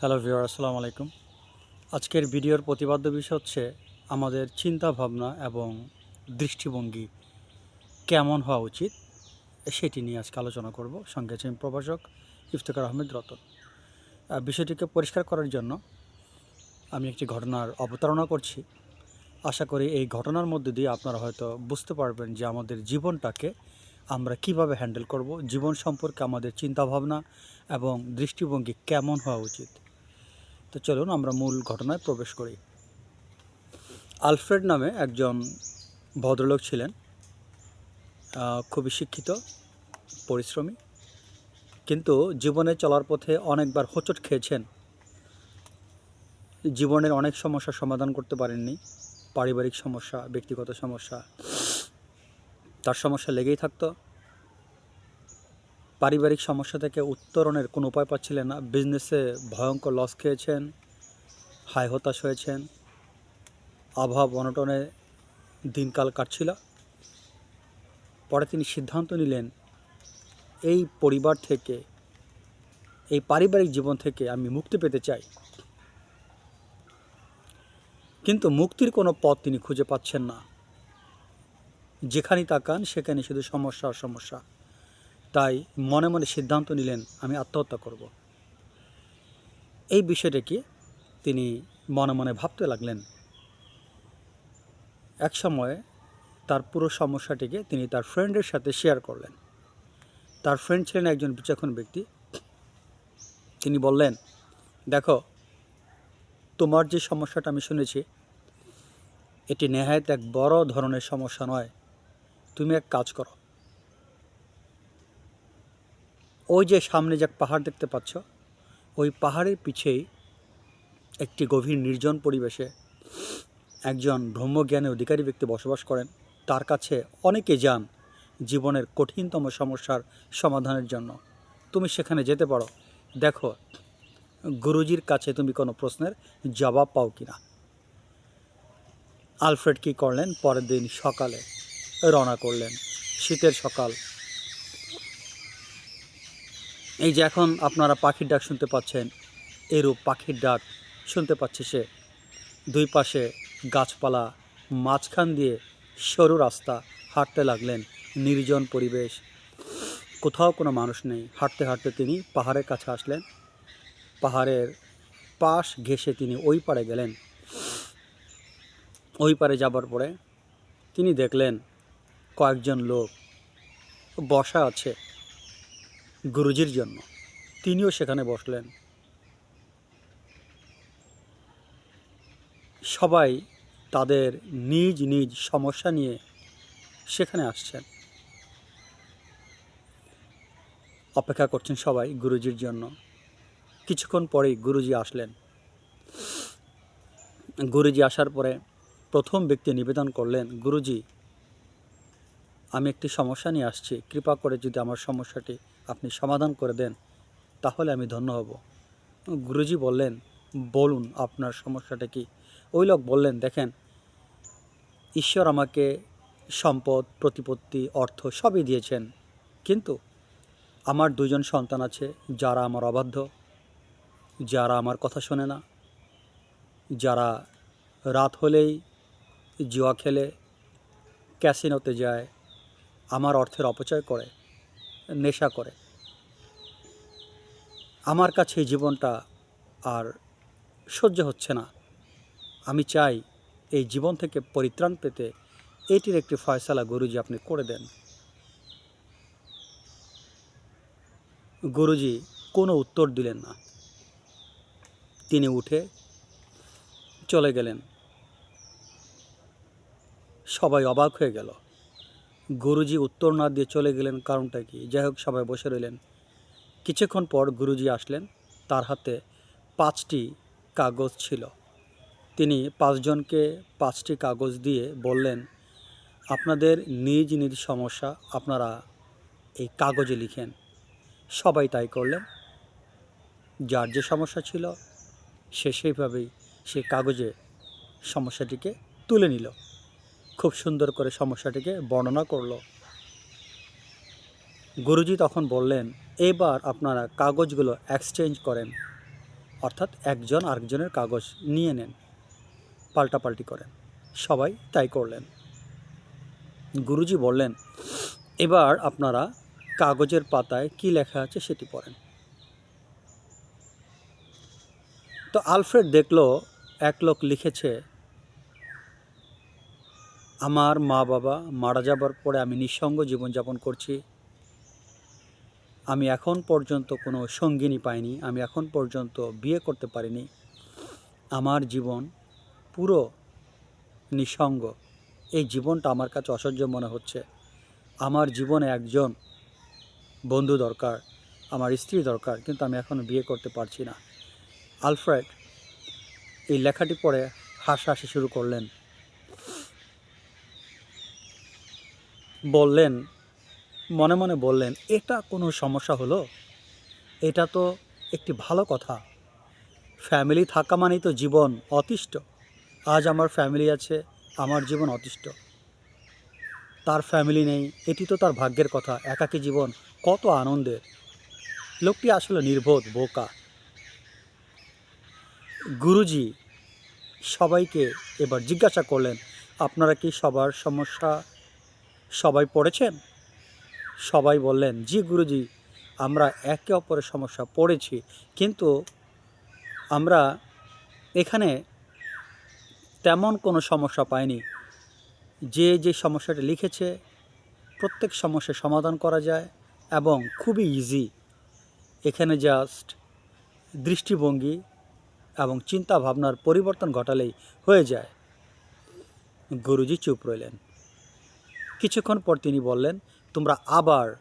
Hello viewer আসসালামু আলাইকুম। আজকের ভিডিওর প্রতিপাদ্য বিষয় হচ্ছে আমাদের চিন্তা ভাবনা এবং দৃষ্টিভঙ্গি কেমন হওয়া উচিত, সেটি নিয়ে আজকে আলোচনা করব। সঙ্গে আছি আমি প্রভাষক ইফতেখার আহমেদ রতন। বিষয়টিকে পরিষ্কার করার জন্য আমি একটি ঘটনার অবতারণা করছি। আশা করি এই ঘটনার মধ্যে দিয়ে আপনারা হয়তো বুঝতে পারবেন যে আমাদের জীবনটাকে আমরা কীভাবে হ্যান্ডেল করব, জীবন সম্পর্কে আমাদের চিন্তাভাবনা এবং দৃষ্টিভঙ্গি কেমন হওয়া উচিত। তো চলুন আমরা মূল ঘটনায় প্রবেশ করি। আলফ্রেড নামে একজন ভদ্রলোক ছিলেন। খুবই শিক্ষিত, পরিশ্রমী, কিন্তু জীবনে চলার পথে অনেকবার হোঁচট খেয়েছেন। জীবনের অনেক সমস্যার সমাধান করতে পারেননি। পারিবারিক সমস্যা, ব্যক্তিগত সমস্যা, তার সমস্যা লেগেই থাকতো। পারিবারিক সমস্যা থেকে উত্তরণের কোনো উপায় পাচ্ছিলেন না। বিজনেসে ভয়ঙ্কর লস খেয়েছেন হাই হতাশ হয়েছেন, অভাব অনটনে দিনকাল কাটছিল। পরে তিনি সিদ্ধান্ত নিলেন, এই পরিবার থেকে, এই পারিবারিক জীবন থেকে আমি মুক্তি পেতে চাই। কিন্তু মুক্তির কোনো পথ তিনি খুঁজে পাচ্ছেন না। যেখানেই তাকান সেখানে শুধু সমস্যা আর সমস্যা। তাই মনে মনে সিদ্ধান্ত নিলেন, আমি আত্মহত্যা করব। এই বিষয়টাকে তিনি মনে মনে ভাবতে লাগলেন। এক সময় তার পুরো সমস্যাটিকে তিনি তার ফ্রেন্ডের সাথে শেয়ার করলেন। তার ফ্রেন্ড ছিলেন একজন বিচক্ষণ ব্যক্তি। তিনি বললেন, দেখো, তোমার যে সমস্যাটা আমি শুনেছি, এটি নেহায়ত এক বড় ধরনের সমস্যা নয়। তুমি এক কাজ করো ওই যে সামনে যে পাহাড় দেখতে পাচ্ছ, ওই পাহাড়ের পিছেই একটি গভীর নির্জন পরিবেশে একজন ব্রহ্মজ্ঞানের অধিকারী ব্যক্তি বসবাস করেন। তার কাছে অনেকে যান জীবনের কঠিনতম সমস্যার সমাধানের জন্য। তুমি সেখানে যেতে পারো। দেখো, গুরুজির কাছে তুমি কোনো প্রশ্নের জবাব পাও কি না আলফ্রেড কী করলেন? পরের দিন সকালে রওনা করলেন। শীতের সকাল। এই যে এখন আপনারা পাখির ডাক শুনতে পাচ্ছেন, এরূপ পাখির ডাক শুনতে পাচ্ছে সে। দুই পাশে গাছপালা, মাঝখান দিয়ে সরু রাস্তা, হাঁটতে লাগলেন নির্জন পরিবেশ। কোথাও কোনো মানুষ নেই। হাঁটতে হাঁটতে তিনি পাহাড়ের কাছে আসলেন। পাহাড়ের পাশ ঘেঁষে তিনি ওই পারে গেলেন। ওই পারে যাবার পরে তিনি দেখলেন কয়েকজন লোক বসা আছে। গুরুজির জন্য। তিনিও সেখানে বসলেন। সবাই তাদের নিজ নিজ সমস্যা নিয়ে সেখানে আসছেন। অপেক্ষা করছেন সবাই গুরুজির জন্য। কিছুক্ষণ পরেই গুরুজি আসলেন। গুরুজি আসার পরে প্রথম ব্যক্তি নিবেদন করলেন, গুরুজি, আমি একটি সমস্যা নিয়ে আসছি। কৃপা করে যদি আমার সমস্যাটি আপনি সমাধান করে দেন, তাহলে আমি ধন্য হব। গুরুজি বললেন, বলুন আপনার সমস্যাটা কি? ওই লোক বললেন, দেখেন, ঈশ্বর আমাকে সম্পদ, প্রতিপত্তি, অর্থ সবই দিয়েছেন, কিন্তু আমার দুজন সন্তান আছে যারা আমার অবাধ্য, যারা আমার কথা শোনে না, যারা রাত হলেই জুয়া খেলে, ক্যাসিনোতে যায়, আমার অর্থের অপচয় করে। নেশা করে। আমার কাছে এই জীবনটা আর সহ্য হচ্ছে না। আমি চাই এই জীবন থেকে পরিত্রাণ পেতে এটির একটি ফয়সালা গুরুজি আপনি করে দেন। গুরুজি কোনো উত্তর দিলেন না। তিনি উঠে চলে গেলেন। সবাই অবাক হয়ে গেল। গুরুজি উত্তর না দিয়ে চলে গেলেন কারণটা কি? যাই হোক, সবাই বসে রইলেন। কিছুক্ষণ পর গুরুজি আসলেন। তার হাতে পাঁচটি কাগজ ছিল। তিনি পাঁচজনকে পাঁচটি কাগজ দিয়ে বললেন, আপনাদের নিজ নিজ সমস্যা আপনারা এই কাগজে লিখেন। সবাই তাই করলেন। যার যে সমস্যা ছিল, সে সেইভাবেই সে কাগজে সমস্যাটিকে তুলে নিল। খুব সুন্দর করে সমস্যাটিকে বর্ণনা করল। গুরুজি তখন বললেন, এবার আপনারা কাগজগুলো এক্সচেঞ্জ করেন, অর্থাৎ একজন আরেকজনের কাগজ নিয়ে নেন। পাল্টাপাল্টি করেন। সবাই তাই করলেন। গুরুজি বললেন, এবার আপনারা কাগজের পাতায় কি লেখা আছে সেটি পড়েন। তো আলফ্রেড দেখল, এক লোক লিখেছে আমার মা বাবা মারা যাবার পরে আমি নিঃসঙ্গ জীবনযাপন করছি। আমি এখন পর্যন্ত কোনো সঙ্গিনী পাইনি, আমি এখন পর্যন্ত বিয়ে করতে পারিনি। আমার জীবন পুরো নিঃসঙ্গ। এই জীবনটা আমার কাছে অসহ্য মনে হচ্ছে। আমার জীবনে একজন বন্ধু দরকার, আমার স্ত্রী দরকার, কিন্তু আমি এখনও বিয়ে করতে পারছি না। আলফ্রেড এই লেখাটি পড়ে হাসাহাসি শুরু করলেন। বললেন, মনে মনে বললেন, এটা কোনো সমস্যা হলো? এটা তো একটি ভালো কথা। ফ্যামিলি থাকা মানেই তো জীবন অতিষ্ঠ। আজ আমার ফ্যামিলি আছে, আমার জীবন অতিষ্ঠ। তার ফ্যামিলি নেই, এটি তো তার ভাগ্যের কথা। একাকী জীবন, কত আনন্দের। লোকটি আসলে নির্বোধ, বোকা। গুরুজি সবাইকে এবার জিজ্ঞাসা করলেন, আপনারা কি সবার সমস্যা সবাই পড়েছেন? সবাই বললেন, জি গুরুজি, আমরা একে অপরের সমস্যা পড়েছি, কিন্তু আমরা এখানে তেমন কোনো সমস্যা পাইনি। যে যে সমস্যাটি লিখেছে, প্রত্যেক সমস্যার সমাধান করা যায় এবং খুবই ইজি এখানে জাস্ট দৃষ্টিভঙ্গি এবং চিন্তা ভাবনার পরিবর্তন ঘটালেই হয়ে যায়। গুরুজি চুপ রইলেন। কিছুক্ষণ পর তিনি বললেন, তোমরা আবার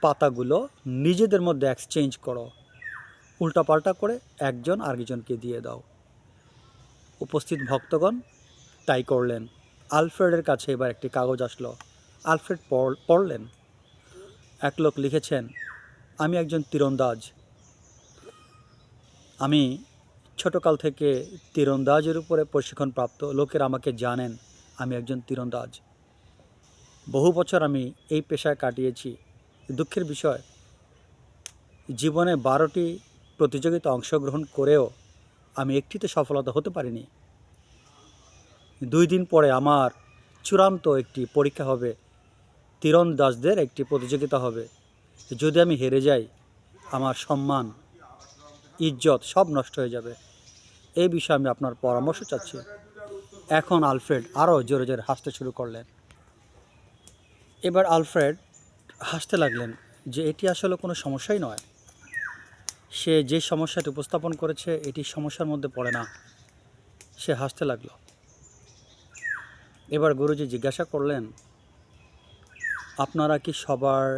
পাতাগুলো নিজেদের মধ্যে এক্সচেঞ্জ করো। উল্টাপাল্টা করে একজন আরেকজনকে দিয়ে দাও। উপস্থিত ভক্তগণ তাই করলেন। আলফ্রেডের কাছে এবার একটি কাগজ আসলো। আলফ্রেড পড়- পড়লেন। এক লোক লিখেছেন, আমি একজন তীরন্দাজ। আমি ছোটকাল থেকে তীরন্দাজের উপরে প্রশিক্ষণ প্রাপ্ত। লোকের আমাকে জানেন, আমি একজন তীরন্দাজ। বহু বছর আমি এই পেশায় কাটিয়েছি। দুঃখের বিষয়, জীবনে বারোটি প্রতিযোগিতা অংশগ্রহণ করেও আমি একটিতে সফলতা হতে পারিনি। দুই দিন পরে আমার চূড়ান্ত একটি পরীক্ষা হবে। তীরন্দাজদের একটি প্রতিযোগিতা হবে। যদি আমি হেরে যাই, আমার সম্মান, ইজ্জত সব নষ্ট হয়ে যাবে। এই বিষয়ে আমি আপনার পরামর্শ চাচ্ছি। এখন আলফ্রেড আরও জোরে জোরে হাসতে শুরু করলেন। এবার আলফ্রেড হাসতে লাগলেন যে এটি আসলে কোনো সমস্যাই নয়। সে যে সমস্যাটি উপস্থাপন করেছে, এটি সমস্যার মধ্যে পড়ে না। সে হাসতে লাগল। এবার গুরুজি জিজ্ঞাসা করলেন, আপনারা কি সবার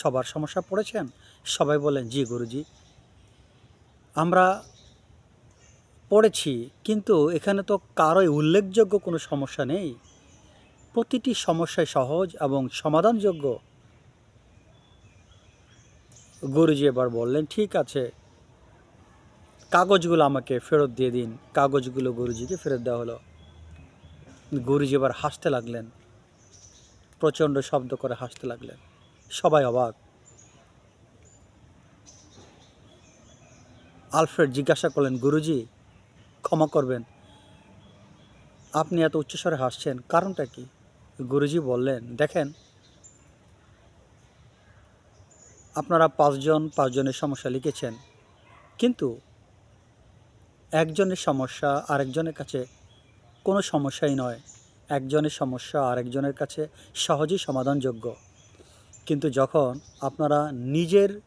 সবার সমস্যা পড়েছেন? সবাই বলেন জি গুরুজি, আমরা পড়েছি, কিন্তু এখানে তো কারোই উল্লেখযোগ্য কোনো সমস্যা নেই। প্রতিটি সমস্যায় সহজ এবং সমাধানযোগ্য। গুরুজি এবার বললেন, ঠিক আছে। কাগজগুলো আমাকে ফেরত দিয়ে দিন। কাগজগুলো গুরুজিকে ফেরত দেওয়া হলো। গুরুজি এবার হাসতে লাগলেন। প্রচণ্ড শব্দ করে হাসতে লাগলেন। সবাই অবাক। আলফ্রেড জিজ্ঞাসা করলেন, গুরুজি, ক্ষমা করবেন। আপনি এত উচ্চস্বরে হাসছেন, কারণটা কি? গুরুজি বললেন, দেখেন, আপনারা পাঁচজন পাঁচজনের সমস্যা লিখেছেন, কিন্তু একজনের সমস্যা আরেকজনের কাছে কোনো সমস্যাই নয়। একজনের সমস্যা আরেকজনের কাছে সহজেই সমাধানযোগ্য। কিন্তু যখন আপনারা নিজের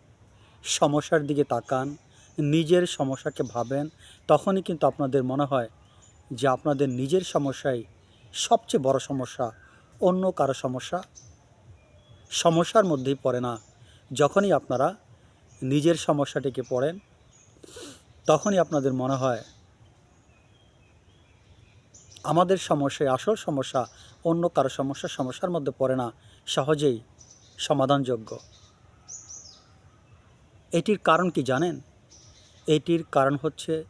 সমস্যার দিকে তাকান, নিজের সমস্যাকে ভাবেন, তখনই কিন্তু আপনাদের মনে হয় যে আপনাদের নিজের সমস্যাই সবচেয়ে বড় সমস্যা। অন্য কারও সমস্যা, সমস্যার মধ্যেই পড়ে না। যখনই আপনারা নিজের সমস্যাটিকে পড়েন, তখনই আপনাদের মনে হয়, আমাদের সমস্যায় আসল সমস্যা অন্য কারও সমস্যা, সমস্যার মধ্যে পড়ে না। সহজেই সমাধানযোগ্য। এটির কারণ কি জানেন? এটির কারণ হচ্ছে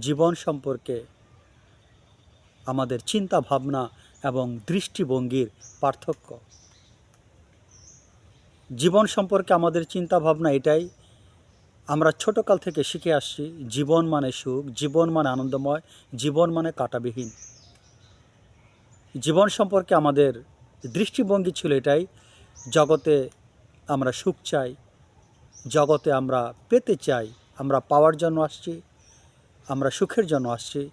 জীবন সম্পর্কে আমাদের চিন্তা ভাবনা এবং দৃষ্টিভঙ্গির পার্থক্য। জীবন সম্পর্কে আমাদের চিন্তা ভাবনা এটাই। আমরা ছোটকাল থেকে শিখে আসছি, জীবন মানে সুখ, জীবন মানে আনন্দময়, জীবন মানে কাটাবিহীন। জীবন সম্পর্কে আমাদের দৃষ্টিভঙ্গি ছিল এটাই, জগতে আমরা সুখ চাই, জগতে আমরা পেতে চাই, আমরা পাওয়ার জন্য আসছি, আমরা সুখের জন্য আসছি।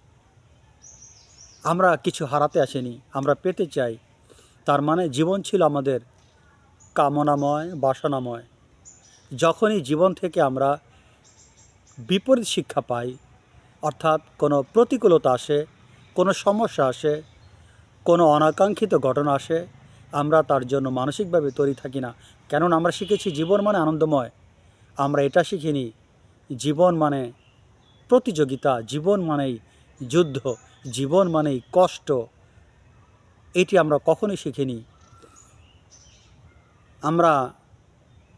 আমরা কিছু হারাতে আসিনি, আমরা পেতে চাই। তার মানে জীবন ছিল আমাদের কামনাময়, বাসনাময়। যখনই জীবন থেকে আমরা বিপরীত শিক্ষা পাই, অর্থাৎ কোনো প্রতিকূলতা আসে, কোনো সমস্যা আসে, কোনো অনাকাঙ্ক্ষিত ঘটনা আসে, আমরা তার জন্য মানসিকভাবে তৈরি থাকি না। কেননা আমরা শিখেছি জীবন মানে আনন্দময়। আমরা এটা শিখিনি। জীবন মানে প্রতিযোগিতা, জীবন মানেই যুদ্ধ। জীবন মানেই কষ্ট, এটি আমরা কখনোই শিখিনি। আমরা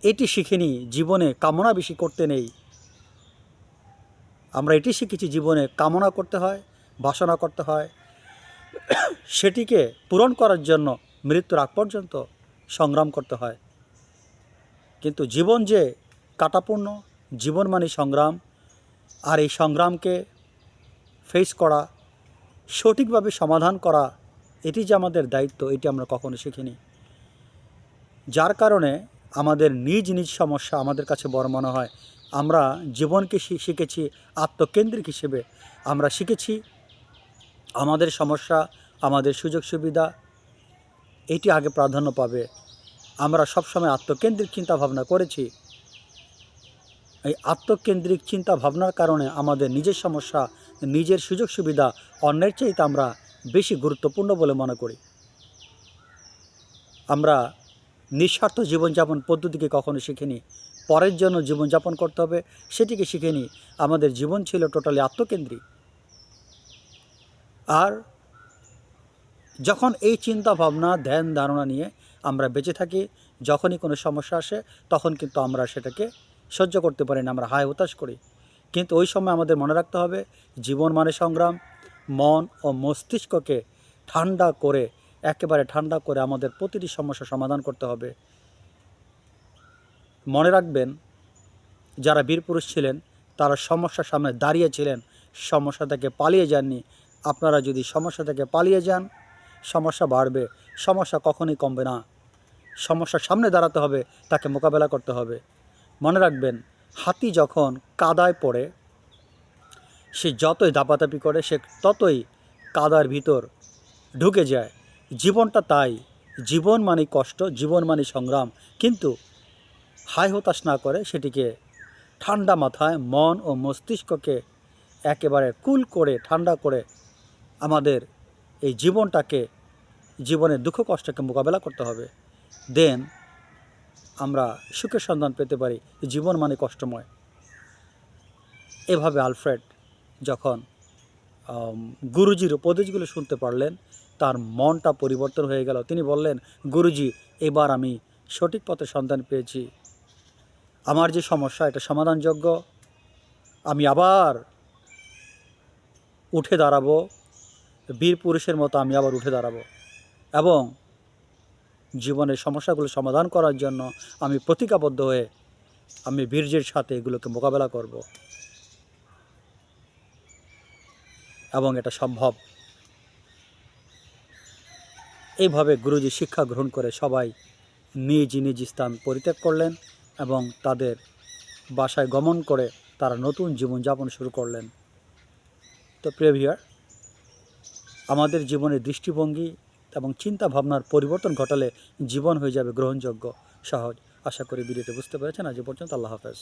এটি শিখিনি জীবনে কামনা বেশি করতে নেই। আমরা এটি শিখেছি জীবনে কামনা করতে হয়, বাসনা করতে হয়। সেটিকে পূরণ করার জন্য মৃত্যুর আগ পর্যন্ত সংগ্রাম করতে হয়। কিন্তু জীবন যে কাটাপূর্ণ, জীবন মানে সংগ্রাম। আর এই সংগ্রামকে ফেস করা সঠিকভাবে সমাধান করা, এটি যে আমাদের দায়িত্ব, এটি আমরা কখনো শিখিনি। যার কারণে আমাদের নিজ নিজ সমস্যা আমাদের কাছে বড় মনে হয়। আমরা জীবনকে শিখেছি, আত্মকেন্দ্রিক হিসেবে আমরা শিখেছি। আমাদের সমস্যা, আমাদের সুযোগ সুবিধা, এটি আগে প্রাধান্য পাবে। আমরা সবসময় আত্মকেন্দ্রিক চিন্তাভাবনা করেছি। এই আত্মকেন্দ্রিক চিন্তা ভাবনার কারণে আমাদের নিজের সমস্যা নিজের সুযোগ সুবিধা অন্যের চাইতে আমরা বেশি গুরুত্বপূর্ণ বলে মনে করি। আমরা নিঃস্বার্থ জীবনযাপন পদ্ধতিকে কখনো শিখিনি। পরের জন্য জীবনযাপন করতে হবে, সেটিকে শিখিনি। আমাদের জীবন ছিল টোটালি আত্মকেন্দ্রিক। আর যখন এই চিন্তা ভাবনা, ধ্যান, ধারণা নিয়ে আমরা বেঁচে থাকি, যখনই কোনো সমস্যা আসে, তখন কিন্তু আমরা সেটাকে সহ্য করতে পারি না, আমরা হায় হতাশ করি। কিন্তু ওই সময় আমাদের মনে রাখতে হবে, জীবন মানে সংগ্রাম। মন ও মস্তিষ্ককে ঠান্ডা করে, একেবারে ঠান্ডা করে আমাদের প্রতিটি সমস্যা সমাধান করতে হবে। মনে রাখবেন, যারা বীরপুরুষ ছিলেন, তারা সমস্যার সামনে দাঁড়িয়েছিলেন সমস্যা থেকে পালিয়ে যাননি। আপনারা যদি সমস্যা থেকে পালিয়ে যান, সমস্যা বাড়বে, সমস্যা কখনোই কমবে না। সমস্যার সামনে দাঁড়াতে হবে, তাকে মোকাবেলা করতে হবে। মনে রাখবেন হাতি যখন কাদায় পড়ে, সে যতই দাপাদাপি করে, সে ততই কাদার ভিতর ঢুকে যায়। জীবনটা তাই। জীবন মানে কষ্ট, জীবন মানে সংগ্রাম। কিন্তু হাই হতাশ না করে সেটিকে ঠান্ডা মাথায়, মন ও মস্তিষ্ককে একেবারে কুল করে, ঠান্ডা করে আমাদের এই জীবনটাকে, জীবনের দুঃখ কষ্টকে মোকাবেলা করতে হবে। দেন আমরা সুখের সন্ধান পেতে পারি, জীবন মানে কষ্টময়। এভাবে আলফ্রেড যখন গুরুজির উপদেশগুলো শুনতে পারলেন, তার মনটা পরিবর্তন হয়ে গেল। তিনি বললেন, গুরুজি, এবার আমি সঠিক পথে সন্ধান পেয়েছি। আমার যে সমস্যা, এটা সমাধানযোগ্য। আমি আবার উঠে দাঁড়াবো, বীর পুরুষের মতো আমি আবার উঠে দাঁড়াবো। এবং জীবনের সমস্যাগুলো সমাধান করার জন্য আমি প্রতিজ্ঞাবদ্ধ হয়ে আমি বীর্যের সাথে এগুলোকে মোকাবেলা করব। এবং এটা সম্ভব। এইভাবে গুরুজি শিক্ষা গ্রহণ করে সবাই নিজ নিজ স্থান পরিত্যাগ করলেন এবং তাদের বাসায় গমন করে তারা নতুন জীবনযাপন শুরু করলেন। তো প্রিয় ভিউয়ার আমাদের জীবনের দৃষ্টিভঙ্গি এবং চিন্তা ভাবনার পরিবর্তন ঘটালে জীবন হয়ে যাবে গ্রহণযোগ্য, সহজ। আশা করি ভিডিওতে বুঝতে পেরেছেন। আজ পর্যন্ত আল্লাহ হাফেজ।